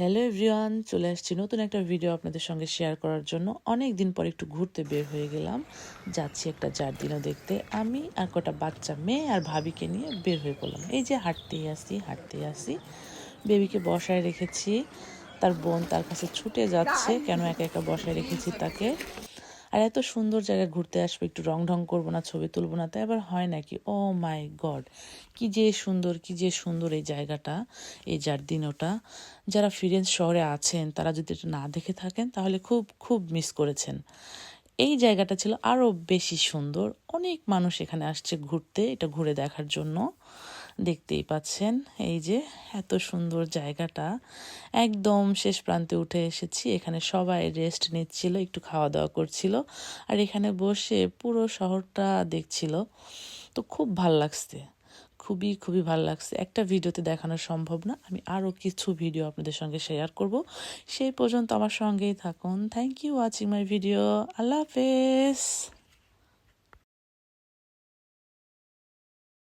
Hello everyone চলে আসছি নতুন একটা ভিডিও আপনাদের সঙ্গে শেয়ার করার জন্য। অনেক দিন পর একটু ঘুরতে বের হয়ে গেলাম। যাচ্ছি একটা চার দিনও দেখতে। আমি আর কটা বাচ্চা, মেয়ে আর ভাবিকে নিয়ে বের হয়ে পড়লাম। এই যে হাঁটতেই আসি হাঁটতেই আসি। বেবিকে বসায় রেখেছি। তার বোন তার কাছে ছুটে যাচ্ছে। কেন একা একা বসায় রেখেছি তাকে? আর এত সুন্দর জায়গায় ঘুরতে আসব, একটু রং ঢং করব না, ছবি তুলবো না, তাই আবার হয় নাকি? ও মাই গড, কি যে সুন্দর, কি যে সুন্দর এই জায়গাটা, এই জার্দিনোটা। যারা ফিরেন্স শহরে আছেন, তারা যদি এটা না দেখে থাকেন, তাহলে খুব খুব মিস করেছেন। এই জায়গাটা ছিল আরও বেশি সুন্দর। অনেক মানুষ এখানে আসছে ঘুরতে, এটা ঘুরে দেখার জন্য। দেখতেই পাচ্ছেন। এই যে, এত সুন্দর জায়গাটা। একদম শেষ প্রান্তে উঠে এসেছি। এখানে সবাই রেস্ট নিচ্ছিল, একটু খাওয়া দাওয়া করছিল। আর এখানে বসে পুরো শহরটা দেখছিল। তো খুব ভালো লাগছে। খুবই খুবই ভালো লাগছে। একটা ভিডিওতে দেখানো সম্ভব না। আমি আরও কিছু ভিডিও আপনাদের সঙ্গে শেয়ার করব। সেই পর্যন্ত আমার সঙ্গেই থাকুন। Thank you watching my video আল্লাহ হাফেজ।